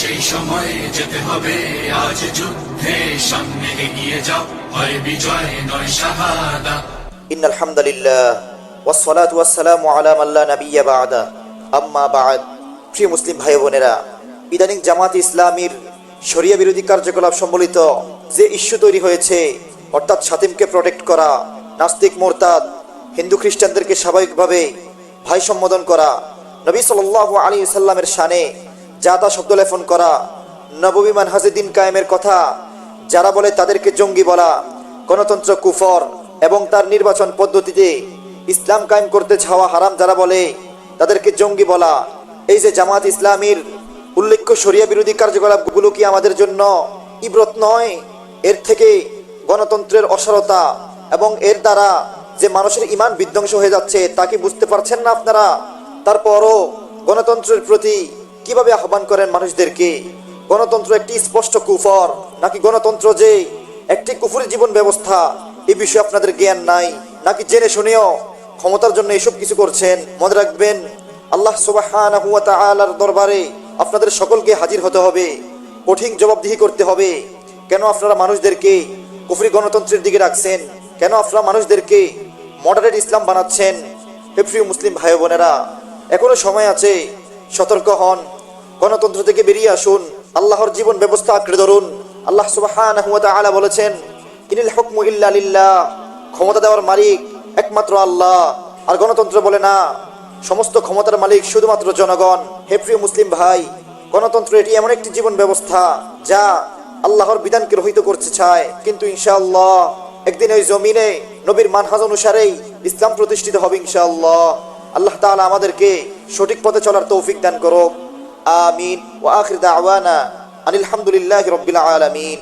সেই সময়ে যেতে হবে। আজ যুদ্ধে সামনে এগিয়ে যাও। হয় বিজয়, নয় শাহাদা। ইন আলহামদুলিল্লাহ والسلام على من لا نبي بعد আম্মা بعد প্রিয় মুসলিম ভাই বোনেরা, ইদানিং জামাত ইসলামীর শরিয়া বিরোধী কার্যকলাপ সম্বলিত যে ইস্যু তৈরি হয়েছে, অর্থাৎ সাতিমকে প্রোটেক্ট করা, নাস্তিক মোরতাদ, হিন্দু খ্রিস্টানদেরকে স্বাভাবিকভাবে ভাই সম্বোধন করা, নবী সাল আলী সাল্লামের সানে শানে জাতা শব্দ লেফন করা, নববী মানহাজুদ্দিন কায়েমের কথা, যারা বলে তাদেরকে জঙ্গি বলা, গণতন্ত্র কুফর এবং তার নির্বাচন পদ্ধতিতে ইসলাম কায়েম করতে ছাওয়া হারাম যারা বলে, তাদেরকে জঙ্গি বলা। এই যে জামাত ইসলামীর উল্লেখ্য শরিয়া বিরোধী কার্যকলাপগুলো কি আমাদের জন্য ইব্রত নয়? এর থেকে গণতন্ত্রের অসারতা এবং এর দ্বারা যে মানুষের ইমান বিধ্বংস হয়ে যাচ্ছে তা কি বুঝতে পারছেন না আপনারা? তারপরও গণতন্ত্রের প্রতি কীভাবে আহ্বান করেন মানুষদেরকে? গণতন্ত্র একটি স্পষ্ট কুফর, নাকি গণতন্ত্র যে একটি কুফুরি জীবন ব্যবস্থা? এ বিষয়ে আপনাদের জ্ঞান নাই। নাকি জেনে শুনেও ক্ষমতার জন্য এসব কিছু করছেন? মনে রাখবেন, আল্লাহ তাআলার দরবারে আপনাদের সকলকে হাজির হতে হবে, কঠিন জবাবদিহি করতে হবে। কেন আপনারা মানুষদেরকে কুফরি গণতন্ত্রের দিকে রাখছেন? কেন আপনারা মানুষদেরকে মডারেট ইসলাম বানাচ্ছেন? হে মুসলিম ভাই বোনেরা এখনও সময় আছে সতর্ক হন। গণতন্ত্র থেকে বেরিয়ে আসুন। আল্লাহর জীবন ব্যবস্থা আঁকড়ে ধরুন। আল্লাহ সুবহানাহু ওয়া তাআলা বলেছেন, ইনিল হুকমু ইল্লা ক্ষমতা দেওয়ার মালিক একমাত্র আল্লাহ। আর গণতন্ত্র বলে না, সমস্ত ক্ষমতার মালিক শুধুমাত্র জনগণ। হেপ্রিয় মুসলিম ভাই, গণতন্ত্র এটি এমন একটি জীবন ব্যবস্থা যা আল্লাহর বিধানকে রহিত করতে চায়। কিন্তু ইনশাআল্লাহ, একদিন ওই জমিনে, নবীর মানহাজ অনুসারেই ইসলাম প্রতিষ্ঠিত হবে ইনশাআল্লাহ। আল্লাহ তাআলা আমাদেরকে সঠিক পথে চলার তৌফিক দান করো। আমিন। ও আখির দাওয়ানা আনিল হামদুলিল্লাহি রাব্বিল আলামিন।